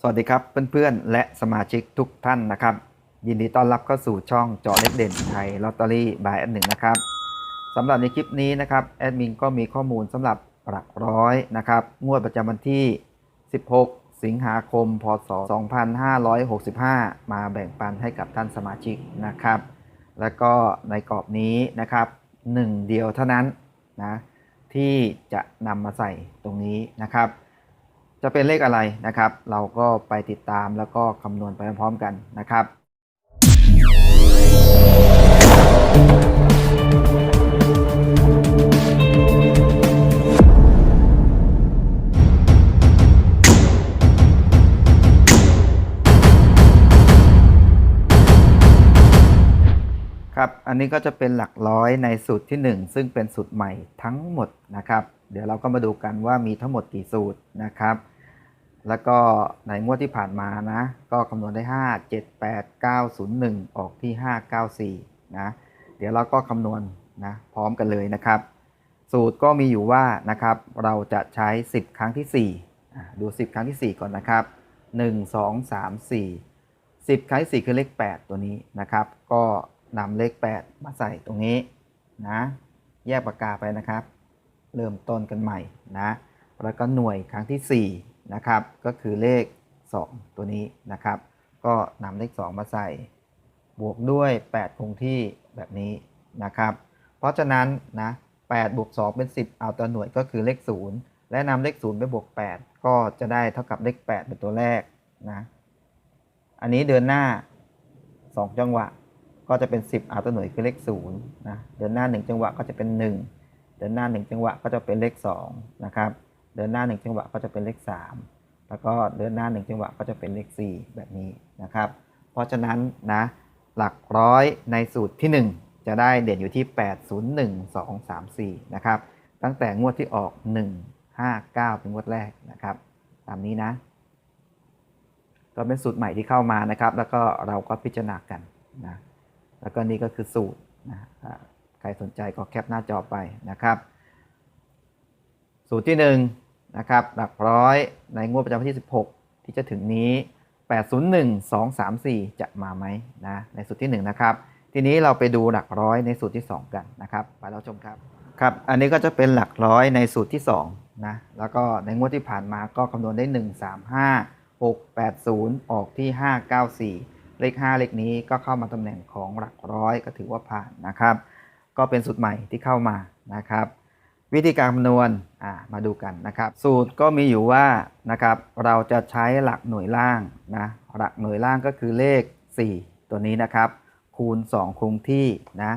สวัสดีครับเพื่อนๆ และสมาชิกทุกท่านนะครับ ยินดีต้อนรับเข้าสู่ช่องเจาะเล็กเด่นไทยลอตเตอรี่บายแอดหนึ่งนะครับสำหรับในคลิปนี้นะครับแอดมินก็มีข้อมูลสำหรับหลักร้อยนะครับงวดประจำวันที่ 16 สิงหาคม พศ 2565 มาแบ่งปันให้กับท่านสมาชิกนะครับ แล้วก็ในกรอบนี้นะครับหนึ่งเดียวเท่านั้นนะที่จะนำมาใส่ตรงนี้นะครับ จะเป็นเลขอะไรนะครับ เราก็ไปติดตามแล้วก็คำนวณไปพร้อมๆกันนะครับ ครับ อันนี้ก็จะเป็นหลักร้อยในสูตรที่ 1 ซึ่งเป็นสูตรใหม่ทั้งหมดนะครับ เดี๋ยวเราก็มาดูกันว่ามีทั้งหมดกี่สูตรนะครับ แล้วก็ในงวดที่ผ่านมานะ ก็คำนวณได้ 5 7 8 9 0 1 ออกที่ 594 นะ เดี๋ยวเราก็คำนวณนะพร้อมกันเลยนะครับ สูตรก็มีอยู่ว่านะครับ เราจะใช้ 10 ครั้งที่ 4 ดู 10 ครั้งที่ 4 ก่อนนะครับ 1 2 3 4 10 ครั้งที่4คือเลข 8 ตัวนี้นะครับ ก็นำเลข 8 มาใส่ตรงนี้นะ แยกปากกาไปนะครับ เริ่มต้นกันใหม่นะแล้วก็หน่วยครั้งที่4นะครับก็คือเลข 2 ตัวนี้นะครับ ก็นำเลข 2 มาใส่ บวกด้วย 8 คงที่แบบนี้นะครับ เพราะฉะนั้นนะ8บวก2เป็น 10 เอาตัวหน่วยก็คือเลข 0 และนำเลข 0 ไปบวก 8 ก็จะได้เท่ากับเลข 8 เป็นตัวแรกนะอันนี้เดินหน้า 2 จังหวะก็จะเป็น 10 เอาตัวหน่วยคือเลข0นะเดินหน้า 1 จังหวะก็จะเป็น 1 เดินหน้า 1 จังหวะก็จะเป็นเลข2นะครับเดินหน้า 1 จังหวะก็จะเป็นเลข 3 แล้วก็เดินหน้า 1 จังหวะก็จะเป็นเลข 4 แบบนี้นะครับ เพราะฉะนั้นนะหลักร้อยในสูตรที่ 1 จะได้เด่นอยู่ที่ 8 0 1 2 3 4 นะครับ ตั้งแต่งวดที่ออก 1 5 9 เป็นงวดแรกนะครับ ตามนี้นะ ก็เป็นสูตรใหม่ที่เข้ามานะครับ แล้วก็เราก็พิจารณากันนะแล้วก็นี่ก็คือสูตรนะ ใครสนใจก็แคปหน้าจอไปนะครับ สูตรที่1นงนะครับหลักร้อยในงวดประจำวันที่ 16 ที่จะถึงนี้ 801 234 จะมาไหมนะในสูตรที่ 1 นะครับ ทีนี้เราไปดูหลักร้อยในสูตรที่ 2 กันนะครับไปเราชมครับครับ อันนี้ก็จะเป็นหลักร้อยในสูตรที่2นะแล้วก็ในงวดที่ผ่านมาก็คำนวณได้ 1 3 5 6 8 0 ออกที่ 594 เลข 5 เลขนี้ก็เข้ามาตำแหน่งของหลักร้อยก็ถือว่าผ่านนะครับ ก็เป็นสูตรใหม่ที่เข้ามานะครับ วิธีการคำนวณมาดูกันนะครับ สูตรก็มีอยู่ว่านะครับเราจะใช้หลักหน่วยล่างนะหลักหน่วยล่างก็คือเลข 4 ตัวนี้นะครับ คูณ 2 คงที่นะ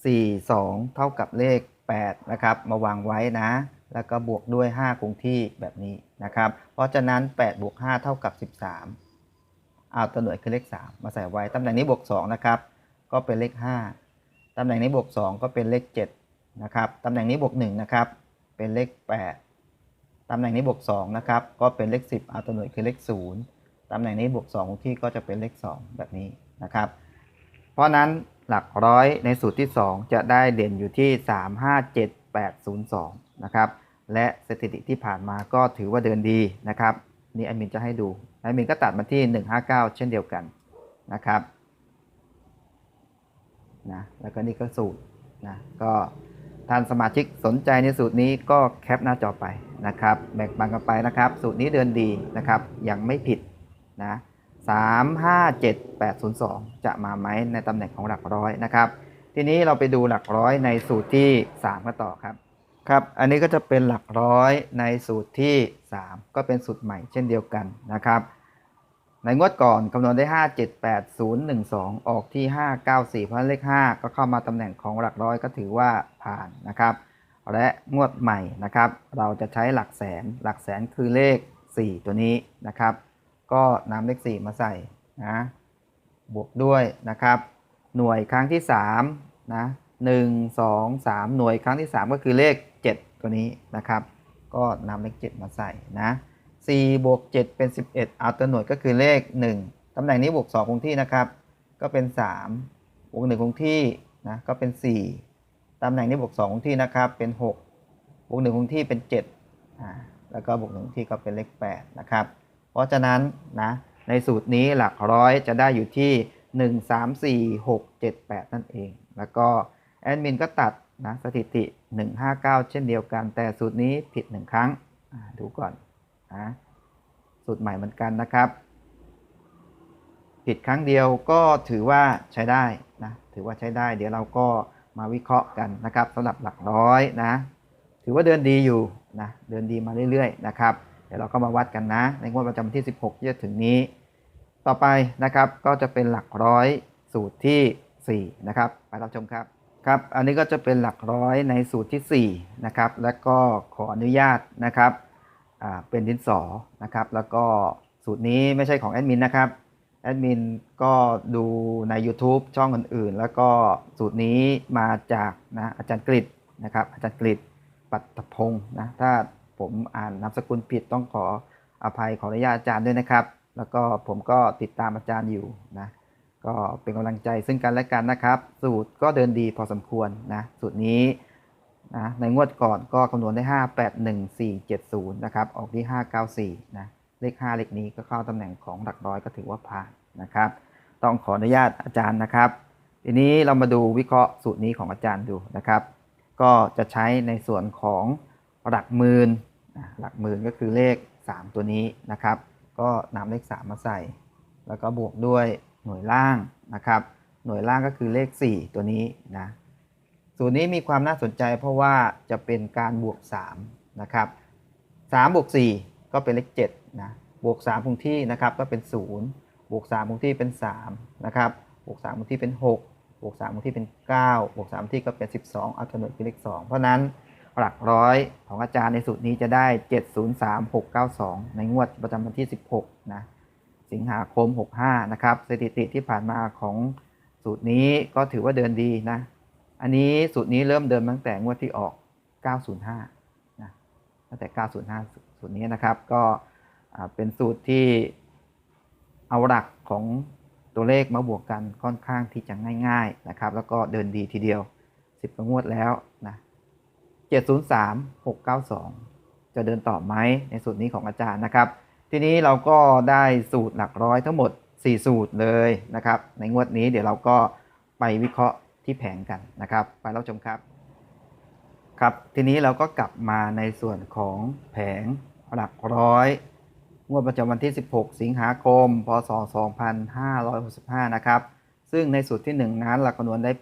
4 2 เท่ากับเลข 8 นะครับ มาวางไว้นะ แล้วก็บวกด้วย 5 คงที่แบบนี้นะครับ เพราะฉะนั้น 8 บวก 5 เท่ากับ 13 เอาตัวหน่วยคือเลข 3 มาใส่ไว้ตำแหน่งนี้บวก 2 นะครับ ก็เป็นเลข 5 ตำแหน่งนี้บวก 2 ก็เป็นเลข7นะครับ ตำแหน่งนี้บวก1นะครับ เป็นเลข 8 ตำแหน่งนี้บวก2นะครับ ก็เป็นเลข 10 เอาตัวหน่วยคือเลข 0 ตำแหน่งนี้บวก2ของที่ก็จะเป็นเลข 2 แบบนี้นะครับ เพราะฉะนั้นหลักร้อยในสูตรที่ 2 จะได้เด่นอยู่ที่ 3 5 7 8 0 2 นะครับ และสถิติที่ผ่านมาก็ถือว่าเดินดีนะครับ นี่แอดมินจะให้ดูแอดมินก็ตัดมาที่ 159 เช่นเดียวกันนะครับ นะแล้วก็นี่ก็สูตรนะก็ท่านสมาชิกสนใจในสูตรนี้ก็แคปหน้าจอไปนะครับ แบ่งปันกันไปนะครับ สูตรนี้เดินดีนะครับ ยังไม่ผิดนะ3 5 7 8 0 2จะมาไหมในตำแหน่งของหลักร้อยนะครับ ทีนี้เราไปดูหลักร้อยในสูตรที่3กันต่อครับครับ อันนี้ก็จะเป็นหลักร้อยในสูตรที่ 3 ก็เป็นสูตรใหม่เช่นเดียวกันนะครับ ในงวดก่อนคำนวณได้ 5 7 8 0 1 2 ออกที่ 5 9 4 เพราะเลข 5 ก็เข้ามาตำแหน่งของหลักร้อยก็ถือว่าผ่านนะครับ และงวดใหม่นะครับ เราจะใช้หลักแสน หลักแสนคือเลข 4 ตัวนี้นะครับ ก็นำเลข 4 มาใส่นะ บวกด้วยนะครับ หน่วยครั้งที่3นะ1 2 3 หน่วยครั้งที่ 3 ก็คือเลข 7 ตัวนี้นะครับ ก็นำเลข 7 มาใส่นะ 4บวก7เป็น 11 เอาตัวหน่วยก็คือเลข 1ตำแหน่งนี้บวก 2 คงที่นะครับ ก็เป็น 3 บวก 1 คงที่นะก็เป็น 4ตำแหน่งนี้บวก 2 คงที่นะครับ เป็น 6 บวก 1 คงที่เป็น7อ่าแล้วก็บวก1คงที่ก็เป็นเลข 8 นะครับ เพราะฉะนั้นนะในสูตรนี้หลักร้อยจะได้อยู่ที่ 1 3 4 6 7 8 นั่นเอง แล้วก็แอดมินก็ตัดนะสถิติ 159 เช่นเดียวกัน แต่สูตรนี้ผิด 1 ครั้งดูก่อน นะสูตรใหม่เหมือนกันนะครับ ผิดครั้งเดียวก็ถือว่าใช้ได้นะถือว่าใช้ได้ เดี๋ยวเราก็มาวิเคราะห์กันนะครับสำหรับหลักร้อยนะ ถือว่าเดินดีอยู่นะเดินดีมาเรื่อยๆนะครับเดี๋ยวเราก็มาวัดกันนะ ในงวดประจำวันที่ 16 ที่จะถึงนี้ ต่อไปนะครับก็จะเป็นหลักร้อยสูตรที่ 4 นะครับ ไปรับชมครับครับ อันนี้ก็จะเป็นหลักร้อยในสูตรที่ 4 นะครับ แล้วก็ขออนุญาตนะครับ เป็นดินสอนะครับ แล้วก็สูตรนี้ไม่ใช่ของแอดมินนะครับ แอดมินก็ดูใน YouTube ช่องอื่นๆ แล้วก็สูตรนี้มาจากนะอาจารย์กฤษนะครับ อาจารย์กฤษปัตตพงศ์นะ ถ้าผมอ่านนามสกุลผิดต้องขออภัยขออนุญาตอาจารย์ด้วยนะครับ แล้วก็ผมก็ติดตามอาจารย์อยู่นะก็เป็นกำลังใจซึ่งกันและกันนะครับ สูตรก็เดินดีพอสมควรนะ สูตรนี้ นะในงวดก่อนก็คำนวณได้ 5 8 1 4 7 0 นะครับ ออกที่ 594 นะ เลข 5 เลขนี้ก็เข้าตำแหน่งของหลักร้อยก็ถือว่าผ่านนะครับ ต้องขออนุญาตอาจารย์นะครับ ทีนี้เรามาดูวิเคราะห์สูตรนี้ของอาจารย์ดูนะครับ ก็จะใช้ในส่วนของหลักหมื่นหลักหมื่นก็คือเลข 3 ตัวนี้นะครับ ก็นำเลข 3 มาใส่ แล้วก็บวกด้วยหน่วยล่างนะครับ หน่วยล่างก็คือเลข 4 ตัวนี้นะ สูตรนี้มีความน่าสนใจเพราะว่าจะเป็นการบวก3นะครับ3บวก4ก็เป็นเลข7นะบวก3คงที่นะครับก็เป็น 0 บวก3คงที่เป็น3นะครับบวก3คงที่เป็น 6 บวก3คงที่เป็น 9 บวก3ที่ก็เป็น 12 เอาตัวน่วยคือเลข2 เพราะฉะนั้นหลักร้อยของอาจารย์ในสูตรนี้จะได้ 703692 ในงวดประจำวันที่ 16 นะสิงหาคม 65 นะครับสถิติที่ผ่านมาของสูตรนี้ก็ถือว่าเดินดีนะ อันนี้สูตรนี้เริ่มเดินตั้งแต่งวดที่ออก 905 นะ ตั้งแต่ 905 สูตรนี้นะครับ ก็เป็นสูตรที่เอาหลักของตัวเลขมาบวกกันค่อนข้างที่จะง่าย ๆนะครับ แล้วก็เดินดีทีเดียว 10กว่างวดแล้วนะ 703 692 จะเดินต่อไหมในสูตรนี้ของอาจารย์นะครับ ทีนี้เราก็ได้สูตรหลักร้อยทั้งหมด 4 สูตรเลยนะครับ ในงวดนี้เดี๋ยวเราก็ไปวิเคราะห์ ที่แผงกันนะครับไปรับชมครับครับ ทีนี้เราก็กลับมาในส่วนของแผงหลักร้อยงวดประจำวันที่ 16 สิงหาคม พศ 2565 นะครับ ซึ่งในสูตรที่ 1 นั้นหลักคำนวณได้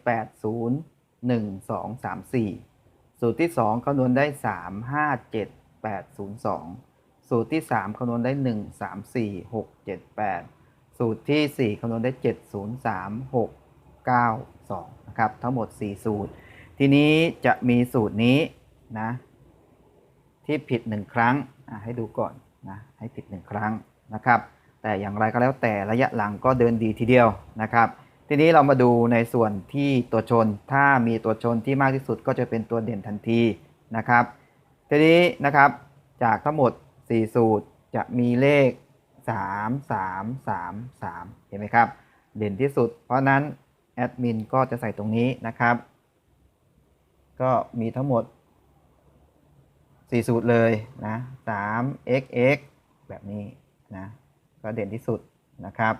80 1 2 3 4 สูตรที่ 2คำนวณได้ 3 5 7 8 0 2 สูตรที่ 3คำนวณได้ 1 3 4 6 7 8 สูตรทีสี่4คำนวณได้ 7 0 3 6 9 2 นะครับทั้งหมด 4 สูตร ทีนี้จะมีสูตรนี้นะที่ผิด 1 ครั้งให้ดูก่อนนะให้ผิด 1 ครั้งนะครับแต่อย่างไรก็แล้วแต่ระยะหลังก็เดินดีทีเดียวนะครับ ทีนี้เรามาดูในส่วนที่ตัวชน ถ้ามีตัวชนที่มากที่สุดก็จะเป็นตัวเด่นทันทีนะครับ ทีนี้นะครับจากทั้งหมด 4 สูตรจะมีเลข 3 3 3 3 เห็นไหมครับ เด่นที่สุด เพราะนั้น ดมินก็จะใส่ตรงนี้นะครับ ก็มีทั้งหมด 4 สูตรเลยนะ3 x x แบบนี้นะ ก็เด่นที่สุดนะครับ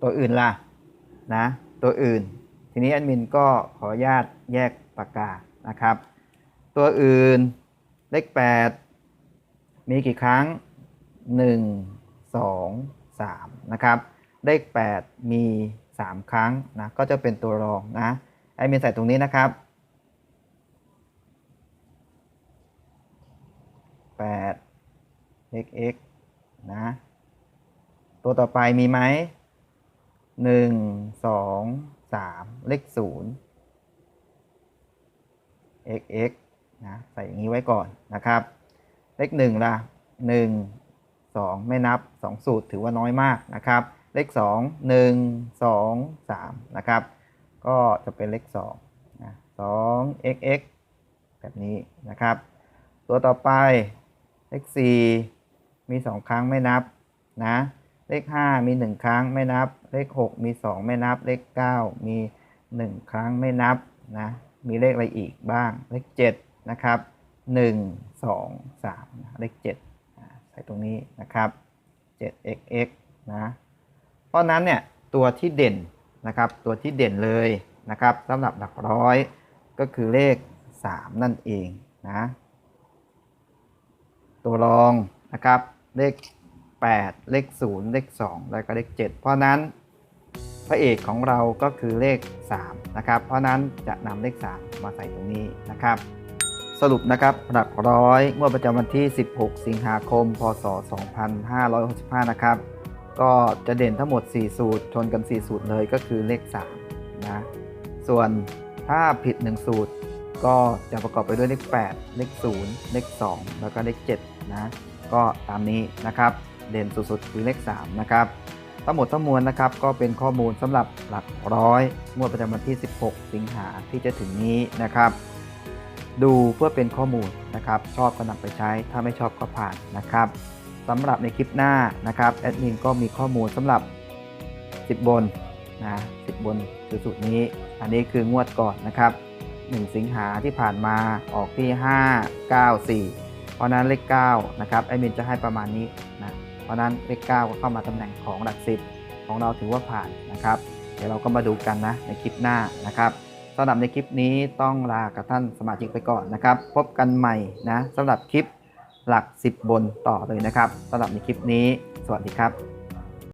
ตัวอื่นล่ะนะ ตัวอื่น ทีนี้แอดมินก็ขออนุญาตแยกปากกานะครับ ตัวอื่นเลข 8 มีกี่ครั้ง 1 2 3 นะครับ เลข 8 มี 3 ครั้งนะก็จะเป็นตัวรองนะแอดมินใส่ตรงนี้นะครับ 8 x x นะ ตัวต่อไปมีไหมหนึ่งสองสามเลขศูนย์ x x นะใส่อย่างนี้ไว้ก่อนนะครับ เลขหนึ่งล่ะหนึ่งสองไม่นับสองสูตรถือว่าน้อยมากนะครับ เลขสองหนึ่งสองสามนะครับ ก็จะเป็นเลขสองนะสอง x x แบบนี้นะครับ ตัวต่อไปเลขสี่มีสองครั้งไม่นับนะเลข 5 มี 1 ครั้งไม่นับ เลข 6 มี 2 ไม่นับ เลข 9 มี 1 ครั้งไม่นับนะมีเลขอะไรอีกบ้าง เลข 7 นะครับ 1 2 3 เลข 7 ใส่ตรงนี้นะครับ 7xx นะ ราะนั้นเนี่ยตัวที่เด่นนะครับตัวที่เด่นเลยนะครับสำหรับหลักร้อยก็คือเลข 3 นั่นเองนะตัวรองนะครับเลข 8 เลข 0 เลข 2 แล้วก็เลข 7 เพราะนั้นพระเอกของเราก็คือเลข 3 นะครับ เพราะฉะนั้นจะนำเลข 3 มาใส่ตรงนี้นะครับ สรุปนะครับหลักร้อยงวดประจำวันที่ 16 สิงหาคม พศ 2565 นะครับ ก็จะเด่นทั้งหมด 4 สูตร ชนกัน 4 สูตรเลยก็คือเลข3นะส่วนถ้าผิด 1 สูตร ก็จะประกอบไปด้วยเลข 8 เลข 0 เลข 2 แล้วก็เลข7นะก็ตามนี้นะครับ เด่นสุดๆคือเลข3นะครับทั้งหมดทั้งมวลนะครับก็เป็นข้อมูลสำหรับหลักร้อยงวดประจำวันที่ 16 สิงหาที่จะถึงนี้นะครับ ดูเพื่อเป็นข้อมูลนะครับ ชอบก็นำไปใช้ถ้าไม่ชอบก็ผ่านนะครับ สำหรับในคลิปหน้านะครับแอดมินก็มีข้อมูลสำหรับ 10 บนนะ10 บนคือสูตรนี้ อันนี้คืองวดก่อนนะครับ 1 สิงหาที่ผ่านมาออกที่ 5 9 4 เพราะนั้นเลข9นะครับแอดมินจะให้ประมาณนี้นะเพราะฉะนั้นเลข9ก็เข้ามาตำแหน่งของหลัก10 ของเราถือว่าผ่านนะครับ เดี๋ยวเราก็มาดูกันนะในคลิปหน้านะครับสำหรับในคลิปนี้ต้องลากับท่านสมาชิกไปก่อนนะครับ พบกันใหม่นะสำหรับคลิป หลัก 10 บนต่อเลยนะครับสำหรับในคลิปนี้ สวัสดีครับ